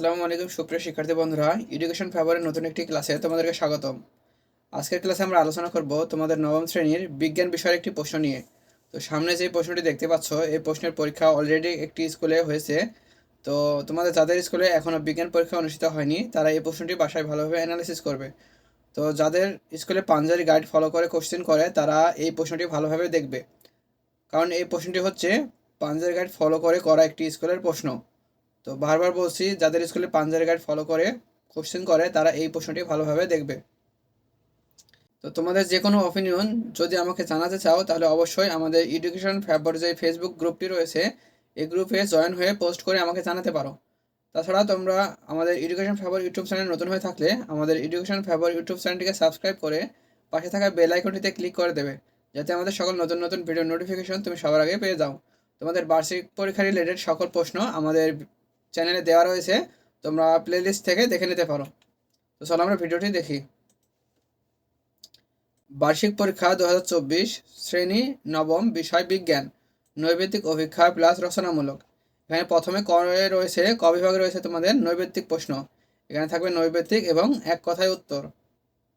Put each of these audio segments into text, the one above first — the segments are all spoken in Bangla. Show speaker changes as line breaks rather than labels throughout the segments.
আসসালামু আলাইকুম, সুপ্রিয় শিক্ষার্থী বন্ধুরা। এডুকেশন ফেভারের নতুন একটি ক্লাসে তোমাদেরকে স্বাগতম। আজকের ক্লাসে আমরা আলোচনা করব তোমাদের নবম শ্রেণির বিজ্ঞান বিষয়ের একটি প্রশ্ন নিয়ে। তো সামনে যে প্রশ্নটি দেখতে পাচ্ছ, এই প্রশ্নের পরীক্ষা অলরেডি একটি স্কুলে হয়েছে। তো তোমাদের যাদের স্কুলে এখনও বিজ্ঞান পরীক্ষা অনুষ্ঠিত হয়নি, তারা এই প্রশ্নটি বাসায় ভালোভাবে অ্যানালিসিস করবে। তো যাদের স্কুলে পাঞ্জারি গাইড ফলো করে কোশ্চেন করে, তারা এই প্রশ্নটি ভালোভাবে দেখবে। কারণ এই প্রশ্নটি হচ্ছে, পাঞ্জাবি গাইড ফলো করে করা একটি স্কুলের প্রশ্ন। তো বারবার বলছি, যাদের স্কুলে পাঞ্জাবি গাইড ফলো করে কোশ্চেন করে, তারা এই প্রশ্নটি ভালোভাবে দেখবে। তো তোমাদের যে কোনো অপিনিয়ন যদি আমাকে জানাতে চাও, তাহলে অবশ্যই আমাদের এডুকেশন ফেভার যে ফেসবুক গ্রুপটি রয়েছে, এই গ্রুপে জয়েন হয়ে পোস্ট করে আমাকে জানাতে পারো। তাছাড়া তোমরা আমাদের এডুকেশন ফেভার ইউটিউব চ্যানেল নতুন হয়ে থাকলে, আমাদের এডুকেশন ফেভার ইউটিউব চ্যানেলটিকে সাবস্ক্রাইব করে পাশে থাকা বেল আইকনটিতে ক্লিক করে দেবে, যাতে আমাদের সকল নতুন নতুন ভিডিও নোটিফিকেশন তুমি সবার আগে পেয়ে যাও। তোমাদের বার্ষিক পরীক্ষা রিলেটেড সকল প্রশ্ন আমাদের চ্যানেলে দেওয়া রয়েছে, তোমরা প্লেলিস্ট থেকে দেখে নিতে পারো। তো চলো আমরা ভিডিওটি দেখি। বার্ষিক পরীক্ষা দু হাজার চব্বিশ, শ্রেণি, নবম, বিষয় বিজ্ঞান, নৈবেদিক অভিক্ষা প্লাস রচনামূলক। এখানে প্রথমে ক রয়েছে, ক বিভাগে রয়েছে তোমাদের নৈবেদিক প্রশ্ন। এখানে থাকবে নৈবেদিক এবং এক কথায় উত্তর।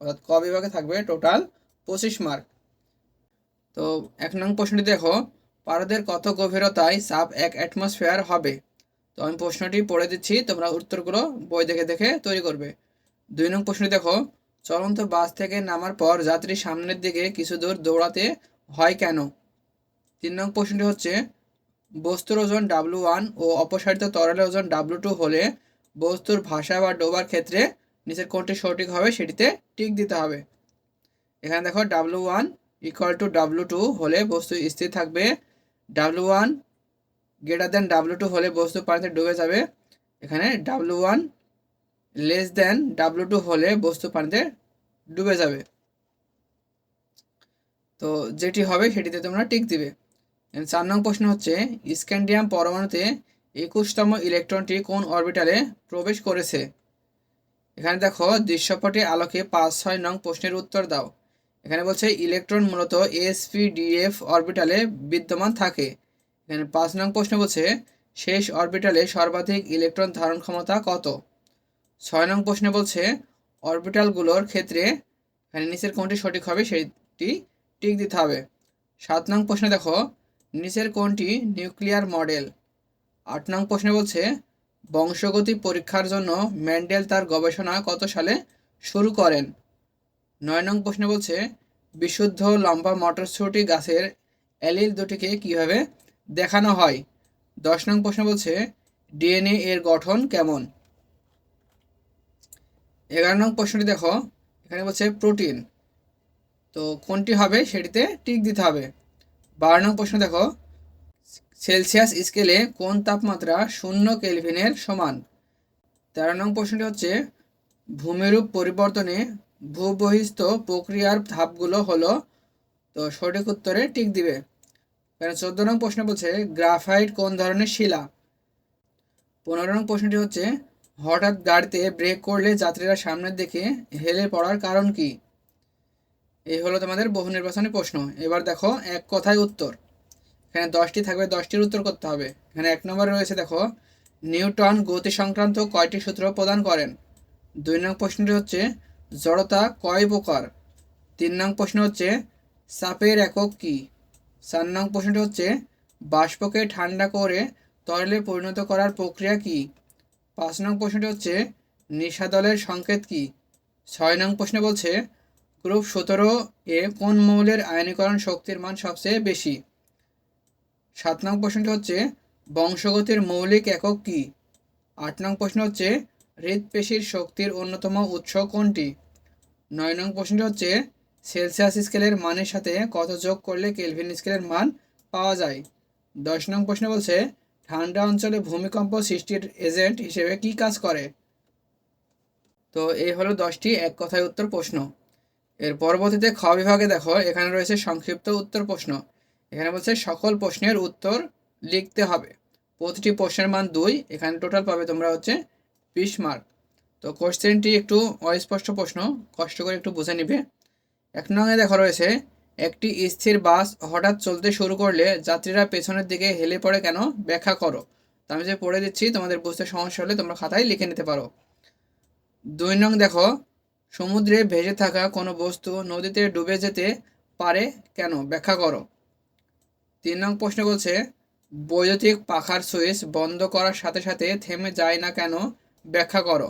অর্থাৎ ক বিভাগে থাকবে টোটাল পঁচিশ মার্ক। তো এক নং প্রশ্নটি দেখো, পারদের কত গভীরতায় সাব এক অ্যাটমসফেয়ার হবে? তো আমি প্রশ্নটি পড়ে দিচ্ছি, তোমরা উত্তরগুলো বই দেখে দেখে তৈরি করবে। দুই নং প্রশ্নটি দেখো, চলন্ত বাস থেকে নামার পর যাত্রী সামনের দিকে কিছু দূর দৌড়াতে হয় কেন? তিন নং প্রশ্নটি হচ্ছে, বস্তুর ওজন ডাব্লু ওয়ান ও অপসারিত তরলের ওজন ডাব্লু টু হলে বস্তুর ভাষা বা ডোবার ক্ষেত্রে নিচের কোনটি সঠিক হবে সেটিতে টিক দিতে হবে। এখানে দেখো W one equal to W two হলে বস্তু স্থির থাকবে W one greater than W two হলে বস্তু পানিতে ডুবে যাবে। এখানে W one less than W two হলে বস্তু পানিতে ডুবে যাবে। তো যেটি হবে সেটিতে তোমরা টিক দিবে। চার নং প্রশ্ন হচ্ছে স্ক্যান্ডিয়াম পরমাণুতে একুশতম ইলেকট্রনটি কোন অরবিটালে প্রবেশ করেছে? এখানে দেখো, দৃশ্যপটে আলোকে পাঁচ ছয় নং প্রশ্নের উত্তর দাও। এখানে বলছে, ইলেকট্রন মূলত এসপিডিএফ অরবিটালে বিদ্যমান থাকে। এখানে পাঁচ নং প্রশ্ন বলছে, শেষ অরবিটালে সর্বাধিক ইলেকট্রন ধারণ ক্ষমতা কত? ছয় নং প্রশ্নে বলছে অরবিটালগুলোর ক্ষেত্রে এখানে নিচের কোনটি সঠিক হবে সেটি টিক দিতে হবে। সাত নং প্রশ্নে দেখো, নিচের কোনটি নিউক্লিয়ার মডেল আট নং প্রশ্নে বলছে, বংশগতি পরীক্ষার জন্য ম্যান্ডেল তার গবেষণা কত সালে শুরু করেন? নয় নং প্রশ্নে বলছে, বিশুদ্ধ লম্বা মটরশুটি গাছের অ্যালিল দুটিকে কীভাবে দেখানো হয়। দশ নং প্রশ্ন বলছে, ডিএনএ এর গঠন কেমন? এগারো নং প্রশ্নটি দেখো, এখানে বলছে প্রোটিন। তো কোনটি হবে সেটিতে টিক দিতে হবে। বারো নং প্রশ্ন দেখো, সেলসিয়াস স্কেলে কোন তাপমাত্রা শূন্য কেলভিনের সমান? তেরো নং প্রশ্নটি হচ্ছে, ভূমিরূপ পরিবর্তনে ভূবহিস্থ প্রক্রিয়ার ধাপগুলো হলো? তো সঠিক উত্তরে টিক দিবে। চোদ্দ নং প্রশ্ন বলছে, গ্রাফাইট কোন ধরনের শিলা? পনেরো নং প্রশ্নটি হচ্ছে, হঠাৎ গাড়িতে ব্রেক করলে যাত্রীরা সামনের দিকে হেলে পড়ার কারণ কি? এই হলো তোমাদের বহু নির্বাচনী প্রশ্ন। এবার দেখো, এক কথায় উত্তর। এখানে দশটি থাকবে, দশটির উত্তর করতে হবে। এখানে এক নম্বরে রয়েছে, দেখো, নিউটন গতি সংক্রান্ত কয়টি সূত্র প্রদান করেন? দুই নং প্রশ্নটি হচ্ছে, জড়তা কয় প্রকার? তিন নং প্রশ্ন হচ্ছে সাপের একক কী? চার নং প্রশ্নটি হচ্ছে, বাষ্পকে ঠান্ডা করে তরলে পরিণত করার প্রক্রিয়া কি? পাঁচ নং প্রশ্নটি হচ্ছে নিশাদলের সংকেত কি? ছয় নং প্রশ্ন বলছে, গ্রুপ সতেরো এ কোন মৌলের আয়নীকরণ শক্তির মান সবচেয়ে বেশি? সাত নং প্রশ্নটি হচ্ছে, বংশগতির মৌলিক একক কি? আট নং প্রশ্ন হচ্ছে হৃদপেশির শক্তির অন্যতম উৎস কোনটি? নয় নং প্রশ্নটি হচ্ছে সেলসিয়াস স্কেলের মানের সাথে কত যোগ করলে কেলভিন স্কেলের মান পাওয়া যায়? দশ নং প্রশ্ন বলছে, ঠান্ডা অঞ্চলে ভূমিকম্প সৃষ্টির এজেন্ট হিসেবে কি কাজ করে? তো এই হলো দশটি এক কথায় উত্তর প্রশ্ন। এর পরবর্তীতে খ বিভাগে দেখো, এখানে রয়েছে সংক্ষিপ্ত উত্তর প্রশ্ন। এখানে বলছে, সকল প্রশ্নের উত্তর লিখতে হবে। প্রতিটি প্রশ্নের মান দুই, এখানে টোটাল পাবে তোমরা হচ্ছে বিশ মার্ক তো কোশ্চেনটি একটু অস্পষ্ট প্রশ্ন, কষ্ট করে একটু বুঝে নিবে। এক নঙে দেখা রয়েছে, একটি স্থির বাস হঠাৎ চলতে শুরু করলে যাত্রীরা পেছনের দিকে হেলে পড়ে কেন? ব্যাখ্যা করো। আমি যে পড়ে দিচ্ছি, তোমাদের বুঝতে সমস্যা হলে তোমরা খাতায় লিখে নিতে পারো। দুই নং দেখো, সমুদ্রে ভেসে থাকা কোনো বস্তু নদীতে ডুবে যেতে পারে কেন? ব্যাখ্যা করো। তিন নং প্রশ্ন বলছে, বৈদ্যুতিক পাখার সুইচ বন্ধ করার সাথে সাথে থেমে যায় না কেন? ব্যাখ্যা করো।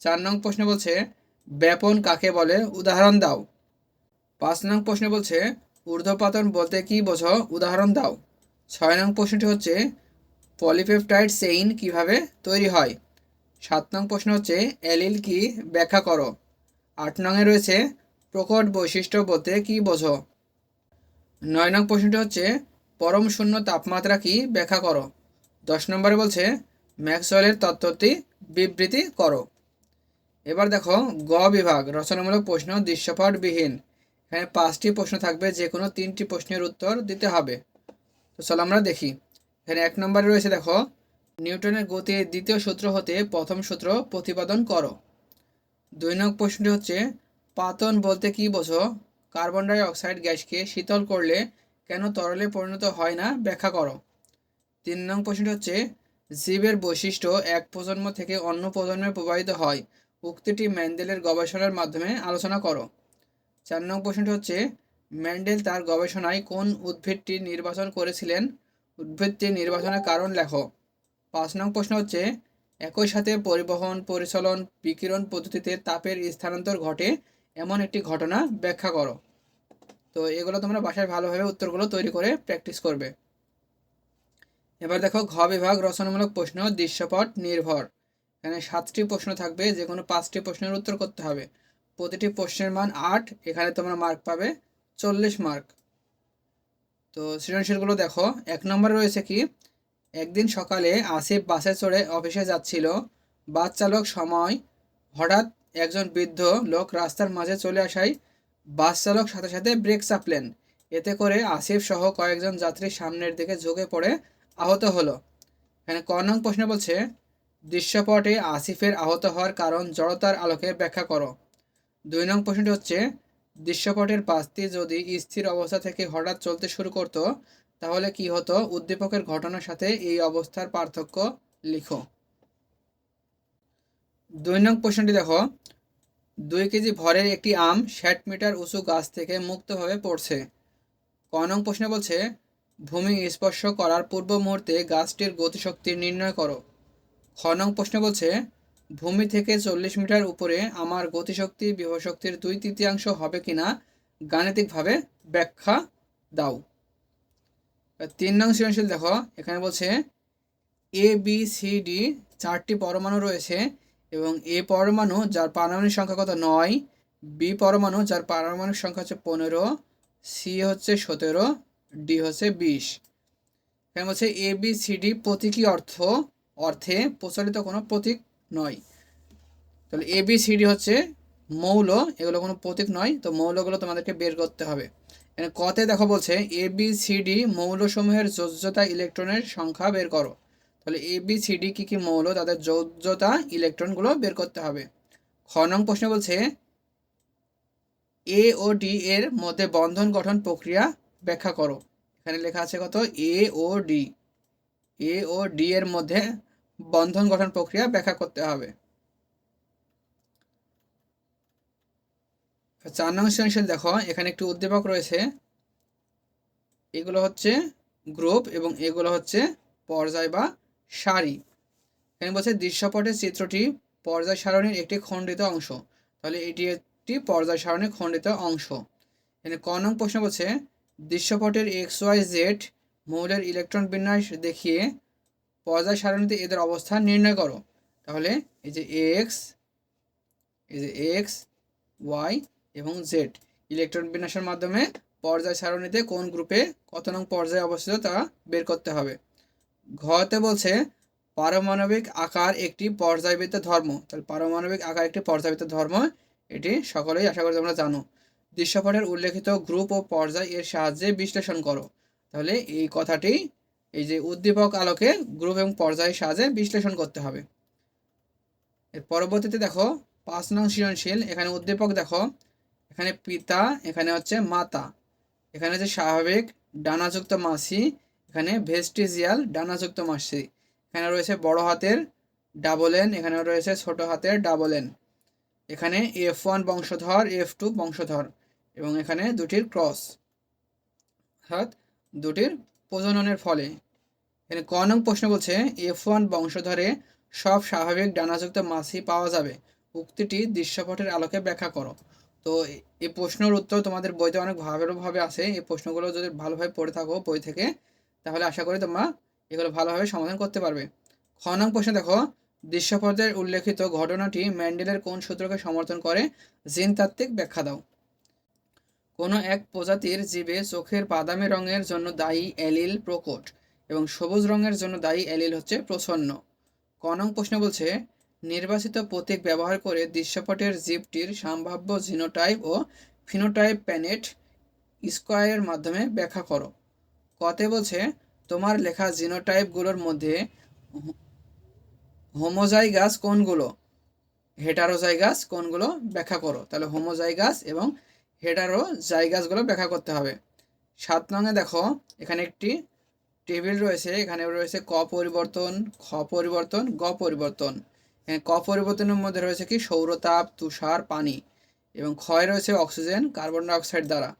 চার নং প্রশ্ন বলছে, ব্যাপন কাকে বলে? উদাহরণ দাও। পাঁচ নং প্রশ্ন বলছে, ঊর্ধ্বপাতন বলতে কি বোঝো? উদাহরণ দাও। ছয় নং প্রশ্নটি হচ্ছে, পলিপেপটাইড চেইন কীভাবে তৈরি হয়? সাত নং প্রশ্ন হচ্ছে, অ্যালিল কি ব্যাখ্যা করো? আট নংয়ে রয়েছে, প্রকট বৈশিষ্ট্য বলতে কি বোঝো? নয় নং প্রশ্নটি হচ্ছে, পরম শূন্য তাপমাত্রা কি ব্যাখ্যা করো? দশ নম্বরে বলছে, ম্যাক্সওয়েলের তত্ত্বটি বিবৃতি করো। এবার দেখো, গ বিভাগ, রচনামূলক প্রশ্ন, দৃশ্যপটবিহীন। এখানে পাঁচটি প্রশ্ন থাকবে যে কোনো তিনটি প্রশ্নের উত্তর দিতে হবে। তো চলো আমরা দেখি। এখানে এক নম্বরে রয়েছে, দেখো, নিউটনের গতির দ্বিতীয় সূত্র হতে প্রথম সূত্র প্রতিপাদন করো। দুই নং প্রশ্নটি হচ্ছে, পাতন বলতে কি বোঝো? কার্বন ডাই অক্সাইড গ্যাসকে শীতল করলে কেন তরলে পরিণত হয় না? ব্যাখ্যা করো। তিন নং প্রশ্নটি হচ্ছে, জীবের বৈশিষ্ট্য এক প্রজন্ম থেকে অন্য প্রজন্মে প্রবাহিত হয়। উক্তিটি ম্যান্ডেলের গবেষণার মাধ্যমে আলোচনা করো। চার নং প্রশ্নটি হচ্ছে, ম্যান্ডেল তার গবেষণায় কোন উদ্ভিদটি নির্বাচন করেছিলেন? উদ্ভিদটি নির্বাচনের কারণ লেখো। পাঁচ নং প্রশ্ন হচ্ছে, একই সাথে পরিবহন, পরিচালন, বিকিরণ পদ্ধতিতে তাপের স্থানান্তর ঘটে এমন একটি ঘটনা ব্যাখ্যা করো। তো এগুলো তোমরা বাসায় ভালোভাবে উত্তরগুলো তৈরি করে প্র্যাকটিস করবে। এবার দেখো, ঘ বিভাগ রচনামূলক প্রশ্ন, দৃশ্যপট নির্ভর। এখানে সাতটি প্রশ্ন থাকবে যে কোনো পাঁচটি প্রশ্নের উত্তর করতে হবে। প্রতিটি প্রশ্নের মান আট, এখানে তোমরা মার্ক পাবে চল্লিশ মার্ক তো সৃজনশীলগুলো দেখো, এক নম্বরে রয়েছে কি? একদিন সকালে আসিফ বাসে চড়ে অফিসে যাচ্ছিল। বাস চালক সময়, হঠাৎ একজন বৃদ্ধ লোক রাস্তার মাঝে চলে আসায় বাস চালক সাথে সাথে ব্রেক চাপলেন। এতে করে আসিফ সহ কয়েকজন যাত্রী সামনের দিকে ঝুঁকে পড়ে আহত হলো। এখানে ক নং প্রশ্ন বলছে, দৃশ্যপটে আসিফের আহত হওয়ার কারণ জড়তার আলোকে ব্যাখ্যা করো। দুই নং প্রশ্নটি হচ্ছে, দৃশ্যপটের পাঁচটি যদি স্থির অবস্থা থেকে হঠাৎ চলতে শুরু করতো, তাহলে কি হতো? উদ্দীপকের ঘটনার সাথে এই অবস্থার পার্থক্য লিখো। দুই নং প্রশ্নটি দেখো, দুই কেজি ভরের একটি আম ষাট মিটার উঁচু গাছ থেকে মুক্তভাবে পড়ছে। ক নং প্রশ্ন বলছে, ভূমি স্পর্শ করার পূর্ব মুহূর্তে গাছটির গতিশক্তি নির্ণয় করো। খ নং প্রশ্ন বলছে ভূমি থেকে চল্লিশ মিটার উপরে আমার গতিশক্তি বিভশক্তির দুই তৃতীয়াংশ হবে কিনা গাণিতিকভাবে ব্যাখ্যা দাও। তিন নং সৃজনশীল দেখো, এখানে বলছে এ বি সি ডি চারটি পরমাণু রয়েছে এবং এ পরমাণু যার পারমাণবিক সংখ্যা কত? নয়। বি পরমাণু যার পারমাণবিক সংখ্যা হচ্ছে পনেরো। সি হচ্ছে সতেরো। ডি হচ্ছে বিশ। এখানে বলছে এ বি সি ডি প্রতীকী অর্থ, অর্থে প্রচলিত কোনো প্রতীক নয়। তাহলে এ বি সি ডি হচ্ছে মৌল, এগুলো কোনো প্রতীক নয়, তো মৌলগুলো তোমাদেরকে বের করতে হবে। এখানে কতে দেখো বলছে এ বি সি ডি মৌলসমূহের যোজ্যতা ইলেকট্রনের সংখ্যা বের করো। তাহলে এ বি সি ডি কী কী মৌল, তাদের যোজ্যতা ইলেকট্রনগুলো বের করতে হবে। খ প্রশ্ন বলছে এ ও ডি এর মধ্যে বন্ধন গঠন প্রক্রিয়া ব্যাখ্যা করো। এখানে লেখা আছে কত? এ ও ডি এ ও ডি এর মধ্যে বন্ধন গঠন প্রক্রিয়া ব্যাখ্যা করতে হবে। চার নং সৃজনশীল দেখো, এখানে একটি উদ্দীপক রয়েছে। এগুলো হচ্ছে গ্রুপ এবং এগুলো হচ্ছে পর্যায় বা সারি এখানে বলছে দৃশ্যপটের চিত্রটি পর্যায় সারণীর একটি খণ্ডিত অংশ। তাহলে এটি একটি পর্যায় সারণীর খণ্ডিত অংশ। এখানে ক নং প্রশ্ন বলছে, দৃশ্যপটের এক্স ওয়াই জেড মৌলের ইলেকট্রন বিন্যাস দেখিয়ে পর্যায় সারণীতে এদের অবস্থান নির্ণয় করো। তাহলে এই যে এক্স এই যে এক্স ওয়াই এবং জেড ইলেকট্রন বিন্যাসের মাধ্যমে পর্যায় সারণীতে কোন গ্রুপে কত নং পর্যায়ে অবস্থিত তা বের করতে হবে। ঘতে বলছে, পারমাণবিক আকার একটি পর্যায়বৃত্ত ধর্ম। তাহলে পারমাণবিক আকার একটি পর্যায়বৃত্ত ধর্ম, এটি সকলেই আশা করি তোমরা জানো। দৃশ্যপটের উল্লেখিত গ্রুপ ও পর্যায় এর সাহায্যে বিশ্লেষণ করো। তাহলে এই কথাটি এই যে উদ্দীপক আলোকে গ্রুপ এবং পর্যায়ের সাহায্যে বিশ্লেষণ করতে হবে। এর পরবর্তীতে দেখো, পাঁচ নং সৃজনশীল, এখানে উদ্দীপক দেখো, এখানে পিতা, এখানে হচ্ছে মাতা, এখানে হচ্ছে স্বাভাবিক, ডানাযুক্ত মাসি, এখানে ভেস্টিজিয়াল, ডানাযুক্ত মাসি, এখানে রয়েছে বড় হাতের ডাবল এন এখানে রয়েছে ছোট হাতের ডাবল এন এখানে এফ ওয়ান বংশধর এফ টু বংশধর, এবং এখানে দুটির ক্রস অর্থাৎ দুটির প্রজননের ফলে। এখানে ক নং প্রশ্ন বলছে এফ ওয়ান বংশধরে সব স্বাভাবিক ডানাযুক্ত মাছই পাওয়া যাবে। উক্তিটি দৃশ্যপটের আলোকে ব্যাখ্যা করো। তো এই প্রশ্নের উত্তর তোমাদের বইতে অনেক ভালোভাবে আছে। এই প্রশ্নগুলো যদি ভালোভাবে পড়ে থাকো বই থেকে, তাহলে আশা করি তোমরা এগুলো ভালোভাবে সমাধান করতে পারবে। খ নং প্রশ্ন দেখো, দৃশ্যপটের উল্লেখিত ঘটনাটি ম্যান্ডেলের কোন সূত্রকে সমর্থন করে? জিনতাত্ত্বিক ব্যাখ্যা দাও। কোনো এক প্রজাতির জীবে চোখের বাদামি রঙের জন্য দায়ী অ্যালিল প্রকট। এবং সবুজ রঙের জন্য দায়ী অ্যালিল হচ্ছে প্রচ্ছন্ন ক নং প্রশ্ন বলছে, নির্বাচিত প্রতীক ব্যবহার করে দৃশ্যপটের জীবটির সম্ভাব্য জিনোটাইপ ও ফিনোটাইপ প্যানেট স্কোয়ারের মাধ্যমে ব্যাখ্যা করো। কতে বলছে, তোমার লেখা জিনোটাইপগুলোর মধ্যে হোমোজাইগাস কোনগুলো? হেটারোজাইগাস কোনগুলো ব্যাখ্যা করো। তাহলে হোমোজাইগাস এবং হেটারো জাইগাসগুলো ব্যাখ্যা করতে হবে। সাত নঙে দেখো, এখানে একটি টেবিল রয়েছে, এখানে রয়েছে ক পরিবর্তন, খ পরিবর্তন, গ পরিবর্তন। ক পরিবর্তনের মধ্যে রয়েছে কি? সৌরতাপ তুষার, পানি এবং ক্ষয় রয়েছে অক্সিজেন, কার্বন ডাইঅক্সাইড দ্বারা।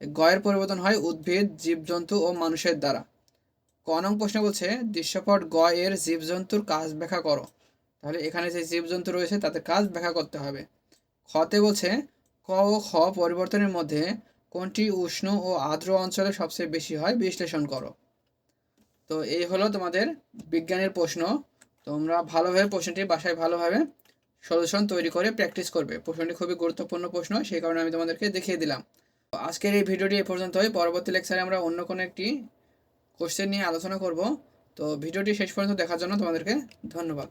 গয়ের পরিবর্তন হয় উদ্ভিদ, জীবজন্তু ও মানুষের দ্বারা। ক নং প্রশ্ন বলছে, দৃশ্যপট গ এর জীবজন্তুর কাজ ব্যাখ্যা করো। তাহলে এখানে যে জীবজন্তু রয়েছে তাদের কাজ ব্যাখ্যা করতে হবে। খতে বলছে, ক ও খ পরিবর্তনের মধ্যে কোনটি উষ্ণ ও আর্দ্র অঞ্চলে সবচেয়ে বেশি হয়? বিশ্লেষণ করো। তো এই হলো তোমাদের বিজ্ঞানের প্রশ্ন। তোমরা ভালোভাবে প্রশ্নটি বাসায় ভালোভাবে সলিউশন তৈরি করে প্র্যাকটিস করবে। প্রশ্নটি খুবই গুরুত্বপূর্ণ প্রশ্ন, সেই কারণে আমি তোমাদেরকে দেখিয়ে দিলাম। আজকের এই ভিডিওটি এ পর্যন্তই। পরবর্তী লেকচারে আমরা অন্য কোনো একটি কোশ্চেন নিয়ে আলোচনা করব। তো ভিডিওটি শেষ পর্যন্ত দেখার জন্য তোমাদেরকে ধন্যবাদ।